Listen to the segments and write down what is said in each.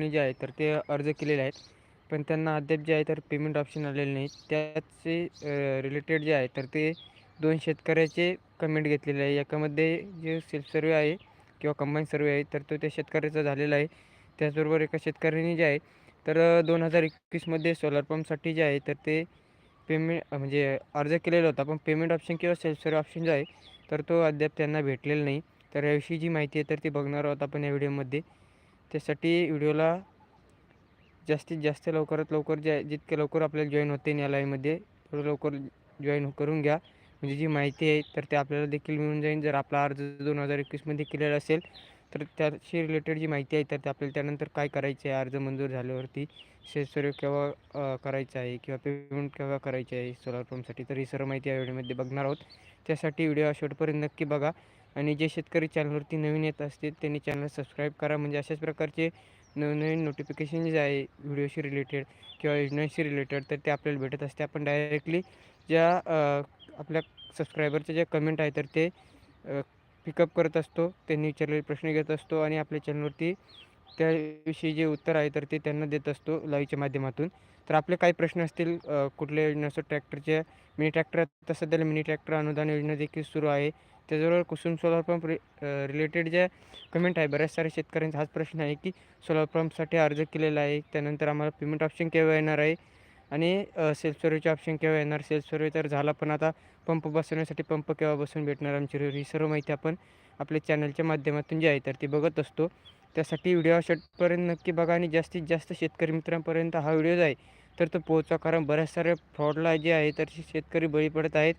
जे आहे तर ते अर्ज केलेले आहेत. पण त्यांना अद्याप जे आहे तर पेमेंट ऑप्शन आलेले नाही त्याचे रिलेटेड जे आहे तर ते दोन शेतकऱ्याचे कमेंट घेतलेले आहे. याच्यामध्ये जे सेल्फ सर्वे आहे किंवा कंबाईन सर्वे आहे तर तो त्या शेतकऱ्याचा झालेला आहे. त्याचबरोबर एका शेतकऱ्याने जे आहे तर दोन हजार एकवीसमध्ये सोलार पंपसाठी जे आहे तर ते पेमेंट म्हणजे अर्ज केलेला होता. पण पेमेंट ऑप्शन किंवा सेल्फ सर्वे ऑप्शन जो आहे तर तो अद्याप त्यांना भेटलेला नाही. तर याविषयी जी माहिती आहे तर ती बघणार आहोत आपण या व्हिडिओमध्ये त्यासाठी व्हिडिओला जास्तीत जास्त लवकरात लवकर ज्या जितक्या लवकर आपल्याला जॉईन होते या लाईव्हमध्ये थोडं लवकर जॉईन करून घ्या. म्हणजे जी माहिती आहे तर ते आपल्याला देखील मिळून जाईल. जर आपला अर्ज दोन हजार एकवीसमध्ये केलेला असेल तर त्याशी रिलेटेड जी माहिती आहे तर ते आपल्याला त्यानंतर काय करायचे आहे अर्ज मंजूर झाल्यावरती शेतसर्व केव्हा करायचं आहे किंवा पेमेंट केव्हा करायचे आहे सोलार पंपसाठी तर ही सर्व माहिती या व्हिडिओमध्ये बघणार आहोत. त्यासाठी व्हिडिओ शेवटपर्यंत नक्की बघा. आणि जे शेतकरी चॅनलवरती नवीन येत असतील त्यांनी चॅनल सबस्क्राईब करा. म्हणजे अशाच प्रकारचे नवनवीन नोटिफिकेशन जे आहे व्हिडिओशी रिलेटेड किंवा योजनांशी रिलेटेड तर ते आपल्याला भेटत असते. आपण डायरेक्टली ज्या आपल्या सबस्क्रायबरचे जे कमेंट आहे तर ते पिकअप करत असतो. त्यांनी विचारलेले प्रश्न घेत असतो आणि आपल्या चॅनलवरती त्याविषयी जे उत्तर आहे तर ते त्यांना देत असतो लाईव्हच्या माध्यमातून. तर आपले काही प्रश्न असतील कुठल्या योजना योजनेचं ट्रॅक्टरच्या मिनी ट्रॅक्टर आता सध्याला मिनी ट्रॅक्टर अनुदान योजना देखील सुरू आहे. त्याचबरोबर Kusum solar pump re related ज्या कमेंट आहे बऱ्याच साऱ्या शेतकऱ्यांचा हाच प्रश्न आहे की सोलार पंपसाठी अर्ज केलेला आहे. त्यानंतर आम्हाला पेमेंट ऑप्शन केव्हा येणार आहे? आणि सेल्फ सर्वेचे ऑप्शन केव्हा येणार? सेल्फ सर्वे तर झाला पण आता पंप बसवण्यासाठी पंप केव्हा बसून भेटणार? आमची ही सर्व माहिती आपण आपल्या चॅनलच्या माध्यमातून जी आहे तर ती बघत असतो. त्यासाठी व्हिडिओ शेटपर्यंत नक्की बघा आणि जास्तीत जास्त शेतकरी मित्रांपर्यंत हा व्हिडिओ आहे तर तो पोहोचा कारण बऱ्याच साऱ्या फ्रॉडला जे आहे तर शेतकरी बळी पडत आहेत.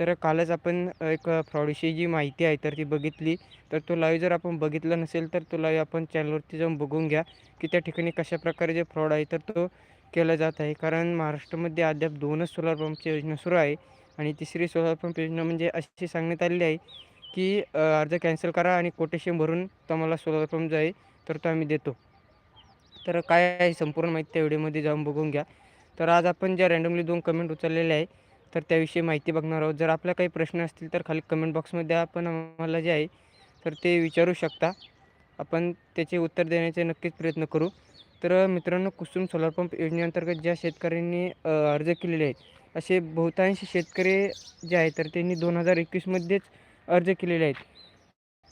तर कालच आपण एक फ्रॉडविषयी जी माहिती आहे तर ती बघितली. तर तो लाईव्ह जर आपण बघितला नसेल तर तो लाईव्ह आपण चॅनलवरती जाऊन बघून घ्या की त्या ठिकाणी कशा प्रकारे जे फ्रॉड आहे तर तो केला जात आहे. कारण महाराष्ट्रामध्ये अद्याप दोनच सोलार पंपची योजना सुरू आहे. आणि तिसरी सोलार पंप योजना म्हणजे अशी सांगण्यात आलेली आहे की अर्ज कॅन्सल करा आणि कोटेशन भरून तुम्हाला सोलार पंप जो आहे तर तो आम्ही देतो. तर काय आहे संपूर्ण माहिती त्या व्हिडिओमध्ये जाऊन बघून घ्या. तर आज आपण ज्या रँडमली दोन कमेंट उचललेले आहे तर त्याविषयी माहिती बघणार आहोत. जर आपल्या काही प्रश्न असतील तर खाली कमेंट बॉक्समध्ये आपण आम्हाला जे आहे तर ते विचारू शकता. आपण त्याचे उत्तर देण्याचे नक्कीच प्रयत्न करू. तर मित्रांनो कुसुम सोलार पंप योजनेअंतर्गत ज्या शेतकऱ्यांनी अर्ज केलेले आहेत असे बहुतांश शेतकरी जे आहेत तर त्यांनी दोन हजार एकवीसमध्येच अर्ज केलेले आहेत.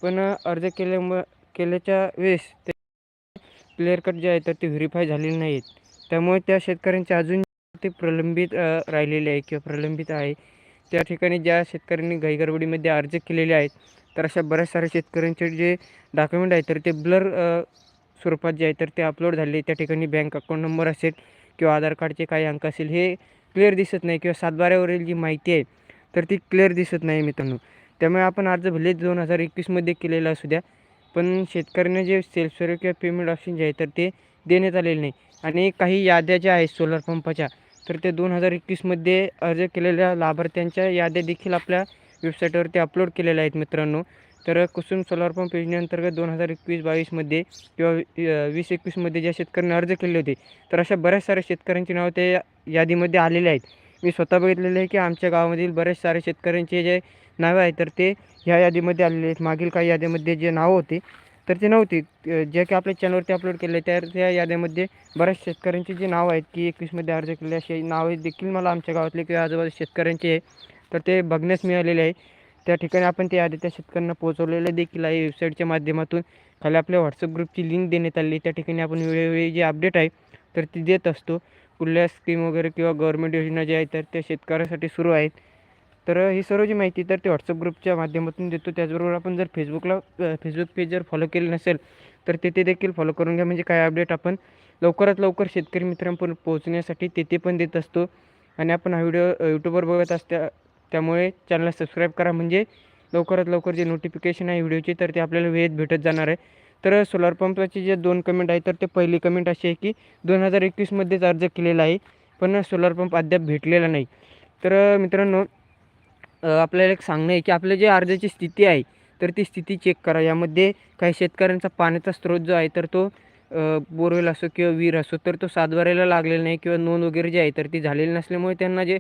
पण अर्ज केल्यामुळं केल्याच्या वेळेस ते क्लिअर कट जे आहे तर ते व्हेरीफाय झालेले नाहीत. त्यामुळे त्या शेतकऱ्यांचे अजून ते प्रलंबित राहिलेले आहे किंवा प्रलंबित आहे. त्या ठिकाणी ज्या शेतकऱ्यांनी घाईगडबडीमध्ये अर्ज केलेले आहेत तर अशा बऱ्याच साऱ्या शेतकऱ्यांचे जे डॉक्युमेंट आहे तर ते ब्लर स्वरूपात जे आहे तर ते अपलोड झाले. त्या ठिकाणी बँक अकाउंट नंबर असेल किंवा आधार कार्डचे काही अंक असेल हे क्लिअर दिसत नाही किंवा सातबाऱ्यावरील जी माहिती आहे तर ती क्लिअर दिसत नाही मित्रांनो. त्यामुळे आपण अर्ज भले दोन हजार एकवीसमध्ये केलेला असू द्या पण शेतकऱ्यांना जे सेल्फ सर्व किंवा पेमेंट ऑप्शन जे आहे तर ते देण्यात आलेले नाही. आणि काही याद्या ज्या आहेत सोलर पंपाच्या तर ते दोन हजार एकवीसमध्ये अर्ज केलेल्या लाभार्थ्यांच्या याद्या देखील आपल्या वेबसाईटवरती अपलोड केलेल्या आहेत मित्रांनो. तर कुसुम सोलार पंप योजनेअंतर्गत दोन हजार एकवीस बावीसमध्ये किंवा वीस एकवीसमध्ये ज्या शेतकऱ्यांनी अर्ज केले होते तर अशा बऱ्याच साऱ्या शेतकऱ्यांची नावं त्या यादीमध्ये आलेले आहेत. मी स्वतः बघितलेलं आहे की आमच्या गावामधील बरेच सारे शेतकऱ्यांचे जे नावं आहेत तर ते ह्या यादीमध्ये आलेले आहेत. मागील काही यादीमध्ये जे नावं होते तर ते नव्हते. जे की आपल्या चॅनलवरती अपलोड केले त्या त्या यादीमध्ये बऱ्याच शेतकऱ्यांची जी नावं आहेत की एकवीसमध्ये अर्ज केले असे नावे देखील मला आमच्या गावातले किंवा आजूबाजू शेतकऱ्यांचे आहे. तर ते बघण्यास मिळालेले आहे. त्या ठिकाणी आपण ते यादी त्या शेतकऱ्यांना पोहोचवलेले देखील आहे. वेबसाईटच्या माध्यमातून खाली आपल्या व्हॉट्सअप ग्रुपची लिंक देण्यात आली. त्या ठिकाणी आपण वेळोवेळी जे अपडेट आहे तर ती देत असतो. कुठल्या स्कीम वगैरे किंवा गव्हर्मेंट योजना ज्या आहेत तर त्या शेतकऱ्यासाठी सुरू आहेत. तर ही सर्व जी माहिती तर ते व्हॉट्सअप ग्रुपच्या माध्यमातून देतो. त्याचबरोबर आपण जर फेसबुकला फेसबुक पेज जर फॉलो केलं नसेल तर तेथे देखील फॉलो करून घ्या. म्हणजे काय अपडेट आपण लवकरात लवकर शेतकरी मित्रांपर्यंत पोहोचण्यासाठी तेथे पण देत असतो. आणि आपण हा व्हिडिओ यूट्यूबवर बघत असत्या त्यामुळे चॅनलला सबस्क्राईब करा. म्हणजे लवकरात लवकर जे नोटिफिकेशन आहे व्हिडिओचे तर ते आपल्याला वेळेत भेटत जाणार आहे. तर सोलार पंपाचे जे दोन कमेंट आहे तर ते पहिली कमेंट अशी आहे की दोन हजार एकवीसमध्येच अर्ज केलेला आहे. पण सोलार पंप अद्याप भेटलेला नाही. तर मित्रांनो आपल्याला एक सांगणं आहे की आपल्या जे अर्जाची स्थिती आहे तर ती स्थिती चेक करा. यामध्ये काही शेतकऱ्यांचा पाण्याचा स्रोत जो आहे तर तो बोरवेल असो किंवा विहीर असो तर तो सातबाऱ्याला लागलेला नाही किंवा नोंद वगैरे जी आहे तर ती झालेली नसल्यामुळे त्यांना जे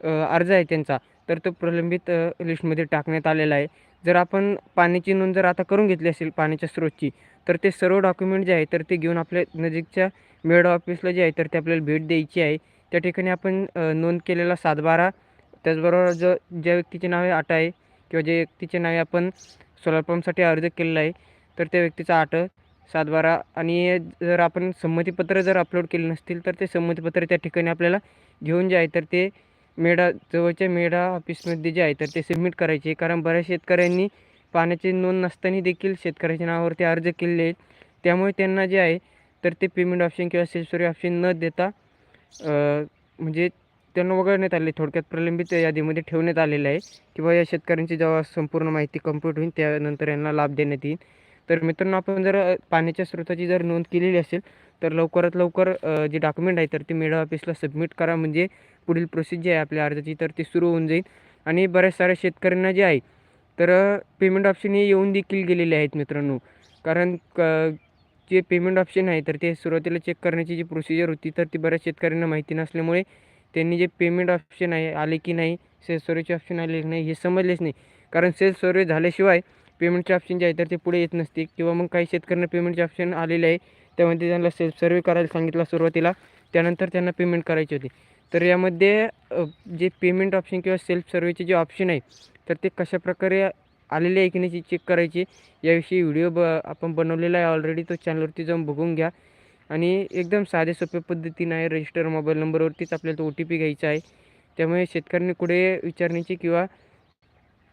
अर्ज आहे त्यांचा तर तो प्रलंबित लिस्टमध्ये टाकण्यात आलेला आहे. जर आपण पाण्याची नोंद जर आता करून घेतली असेल पाण्याच्या स्रोतची तर ते सर्व डॉक्युमेंट जे आहे तर ते घेऊन आपल्या नजीकच्या मेड ऑफिसला जे आहे तर ते आपल्याला भेट द्यायची आहे. त्या ठिकाणी आपण नोंद केलेला सातबारा त्याचबरोबर जो ज्या व्यक्तीचे नावे आट आहे किंवा जे व्यक्तीचे नावे आपण सोलार पंपसाठी अर्ज केलेला आहे तर त्या व्यक्तीचा आट सातबारा आणि जर आपण संमतीपत्र जर अपलोड केले नसतील तर ते संमतीपत्र त्या ठिकाणी आपल्याला घेऊन जे आहे तर ते मेढा जवळच्या मेढा ऑफिसमध्ये जे आहे तर ते सबमिट करायचे कारण बऱ्याच शेतकऱ्यांनी पाण्याची नोंद नसताना देखील शेतकऱ्याच्या नावावरती अर्ज केलेले आहेत. त्यामुळे त्यांना जे आहे तर ते पेमेंट ऑप्शन किंवा सेल्फ ऑप्शन न देता म्हणजे त्यांना वगळण्यात आले. थोडक्यात प्रलंबित यादीमध्ये ठेवण्यात आलेलं आहे किंवा या शेतकऱ्यांची जेव्हा संपूर्ण माहिती कंप्लीट होईल त्यानंतर यांना लाभ देण्यात येईल. तर मित्रांनो आपण जर पाण्याच्या स्रोताची जर नोंद केलेली असेल तर लवकरात लवकर जे डॉक्युमेंट आहे तर ते मेडा ऑफिसला सबमिट करा. म्हणजे पुढील प्रोसेस जी आहे आपल्या अर्जाची तर ती सुरू होऊन जाईल. आणि बऱ्याच साऱ्या शेतकऱ्यांना जे आहे तर पेमेंट ऑप्शन हे येऊन देखील गेलेले आहेत मित्रांनो. कारण क जे पेमेंट ऑप्शन आहे तर ते सुरुवातीला चेक करण्याची जी प्रोसिजर होती तर ती बऱ्याच शेतकऱ्यांना माहिती नसल्यामुळे त्यांनी जे पेमेंट ऑप्शन आहे आले की नाही सेल्फ सर्वेचे ऑप्शन आले की नाही हे समजलेच नाही. कारण सेल्फ सर्वे झाल्याशिवाय पेमेंटचे ऑप्शन जे आहे तर ते पुढे येत नसते. किंवा मग काही शेतकऱ्यांना पेमेंटचे ऑप्शन आलेले आहे त्यामध्ये त्यांना सेल्फ सर्वे करायला सांगितला सुरुवातीला त्यानंतर त्यांना पेमेंट करायचे होते. तर यामध्ये जे पेमेंट ऑप्शन किंवा सेल्फ सर्वेचे जे ऑप्शन आहे तर ते कशाप्रकारे आलेले आहे की नाही चेक करायचे. याविषयी व्हिडिओ ब आपण बनवलेला आहे ऑलरेडी तो चॅनलवरती जाऊन बघून घ्या. आणि एकदम साधे सोप्या पद्धतीनं आहे. रजिस्टर मोबाईल नंबरवरतीच आपल्याला तो ओ टी पी घ्यायचा आहे. त्यामुळे शेतकऱ्यांनी कुठे विचारण्याची किंवा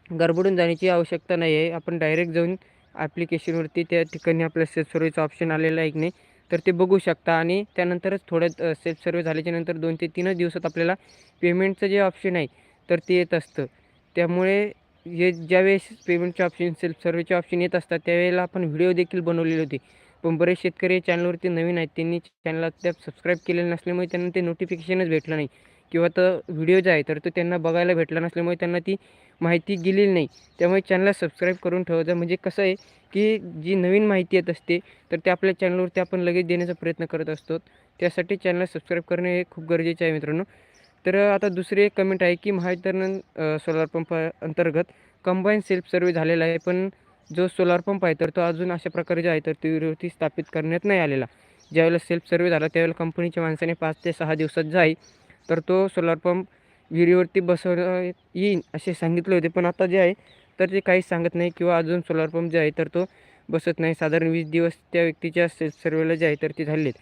गडबडून जाण्याची आवश्यकता नाही आहे. आपण डायरेक्ट जाऊन ॲप्लिकेशनवरती त्या ठिकाणी आपल्या सेल्फ सर्व्हिसचा ऑप्शन आलेला आहे की नाही तर ते बघू शकता. आणि त्यानंतरच थोड्या सेल्फ सर्व्हिस झाल्याच्यानंतर दोन ते तीनच दिवसात आपल्याला पेमेंटचं जे ऑप्शन आहे तर ते येत असतं. त्यामुळे हे ज्यावेळेस पेमेंटचे ऑप्शन सेल्फ सर्व्हिसचे ऑप्शन येत असतात त्यावेळेला आपण व्हिडिओ देखील बनवलेले होते. पण बरेच शेतकरी चॅनलवरती नवीन आहेत. त्यांनी चॅनल त्या सबस्क्राईब केलेलं नसल्यामुळे त्यांना ते नोटिफिकेशनच भेटलं नाही. किंवा तर व्हिडिओ जे आहे तर तो त्यांना बघायला भेटला नसल्यामुळे त्यांना ती माहिती गेलेली नाही. त्यामुळे चॅनलला सबस्क्राईब करून ठेवायचं. म्हणजे कसं आहे की जी नवीन माहिती येत असते तर ते आपल्या चॅनलवरती आपण लगेच देण्याचा प्रयत्न करत असतो. त्यासाठी चॅनलला सबस्क्राईब करणे हे खूप गरजेचे आहे मित्रांनो. तर आता दुसरी एक कमेंट आहे की महावितरण सोलार पंप अंतर्गत कंबाईन सेल्फ सर्वे झालेला आहे. पण जो सोलार पंप आहे तर तो अजून अशा प्रकारे जे आहे तर विरोधी स्थापित करण्यात नाही आलेला. ज्यावेळेला सेल्फ सर्वे झाला त्यावेळेला कंपनीच्या माणसाने पाच ते सहा दिवसात जाई तर तो सोलार पंप विहिरीवरती बसव येईन असे सांगितले होते. पण आता जे आहे तर ते काहीच सांगत नाही किंवा अजून सोलार पंप जे आहे तर तो बसत नाही. साधारण वीस दिवस त्या व्यक्तीच्या सेल्फ सर्वेला जे आहे तर ते झालेत.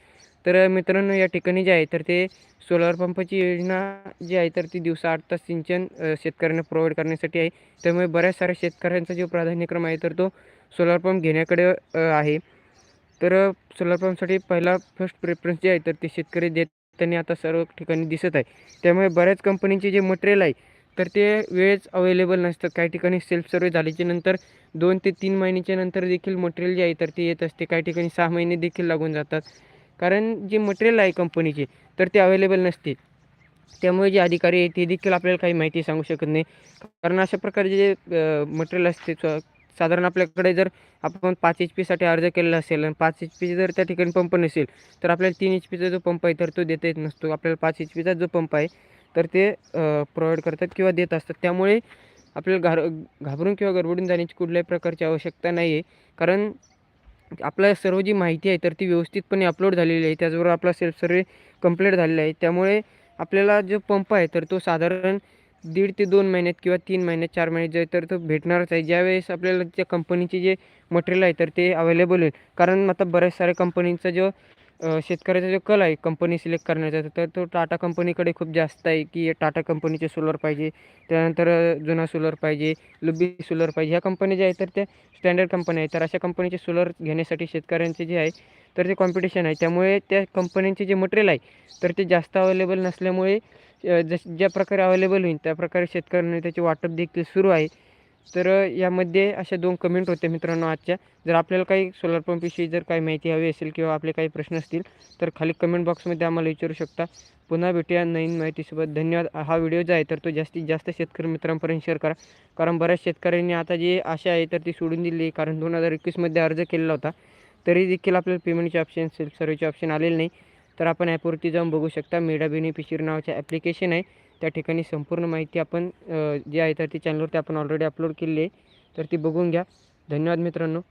तर मित्रांनो या ठिकाणी जे आहे तर ते सोलार पंपाची योजना जी आहे तर ती दिवसा आठ तास सिंचन शेतकऱ्यांना प्रोव्हाइड करण्यासाठी आहे. त्यामुळे बऱ्याच साऱ्या शेतकऱ्यांचा जो प्राधान्यक्रम आहे तर तो सोलार पंप घेण्याकडे आहे. तर सोलार पंपसाठी पहिला फर्स्ट प्रेफरन्स जे आहे तर ते शेतकरी देत त्यांनी आता सर्व ठिकाणी दिसत आहे. त्यामुळे बऱ्याच कंपनीचे जे मटेरियल आहे तर ते वेळेच अवेलेबल नसतं. काही ठिकाणी सेल्फ सर्वे झाल्याच्यानंतर दोन ते तीन महिन्याच्या नंतर देखील मटेरियल जे आहे तर ते येत असते. काही ठिकाणी सहा महिने देखील लागून जातात. कारण जे मटेरियल आहे कंपनीचे तर ते अवेलेबल नसते. त्यामुळे जे अधिकारी आहे ते देखील आपल्याला काही माहिती सांगू शकत नाही. कारण अशा प्रकारचे जे मटेरियल असते साधारण आपल्याकडे जर आपण पाच एच पीसाठी अर्ज केलेला असेल आणि पाच एच पीचे जर त्या ठिकाणी पंप नसेल तर आपल्याला तीन एच पीचा जो पंप आहे तर तो देता येत नसतो. आपल्याला पाच एच पीचा जो पंप आहे तर ते प्रोव्हाइड करतात किंवा देत असतात. त्यामुळे आपल्याला घार घाबरून किंवा गडबडून जाण्याची कुठल्याही प्रकारची आवश्यकता नाही आहे कारण आपल्या सर्व जी माहिती आहे तर ती व्यवस्थितपणे अपलोड झालेली आहे. त्याचबरोबर आपला सेल्फ सर्वे कंप्लीट झालेला आहे. त्यामुळे आपल्याला जो पंप आहे तर तो साधारण दीड ते दोन महिन्यात किंवा तीन महिन्यात चार महिन्यात जे तर तो भेटणारच आहे. ज्यावेळेस आपल्याला त्या कंपनीचे जे मटेरियल आहे तर ते अवेलेबल होईल. कारण आता बऱ्याच साऱ्या कंपनींचा जो शेतकऱ्याचा जो कल आहे कंपनी सिलेक्ट करण्याचा तर तो टाटा कंपनीकडे खूप जास्त आहे की टाटा कंपनीचे सोलर पाहिजे. त्यानंतर जुना सोलर पाहिजे लुबी सोलर पाहिजे. ह्या कंपनी ज्या आहे तर त्या स्टँडर्ड कंपनी आहे तर अशा कंपनीचे सोलर घेण्यासाठी शेतकऱ्यांचे जे आहे तर ते कॉम्पिटिशन आहे. त्यामुळे त्या कंपन्यांचे जे मटेरियल आहे तर ते जास्त अवेलेबल नसल्यामुळे जस ज्या प्रकारे अवेलेबल होईल त्या प्रकारे शेतकऱ्यांनी त्याचे वाटप देखील सुरू आहे. तर यामध्ये अशा दोन कमेंट होते मित्रांनो आजच्या. जर आपल्याला काही सोलार पंपविषयी जर काही माहिती हवी असेल किंवा आपले काही प्रश्न असतील तर खाली कमेंट बॉक्समध्ये आम्हाला विचारू शकता. पुन्हा भेटूया नवीन माहितीसोबत. धन्यवाद. हा व्हिडिओ जो आहे तर तो जास्तीत जास्त शेतकरी मित्रांपर्यंत शेअर करा. कारण बऱ्याच शेतकऱ्यांनी आता जी आशा आहे तर ती सोडून दिली कारण दोन हजार एकवीसमध्ये अर्ज केलेला होता. तरी देखील आपल्याला पेमेंटचे ऑप्शन सेल्फ सर्व्हिसचे ऑप्शन आलेले नाही. तर आपण ॲपवरती जाऊन बघू शकता. मेडा पिशीर नावाचे ॲप्लिकेशन आहे. त्या ठिकाणी संपूर्ण माहिती आपण जी आहे तर ती चॅनलवरती आपण ऑलरेडी अपलोड केली आहे. तर ती बघून घ्या. धन्यवाद मित्रांनो.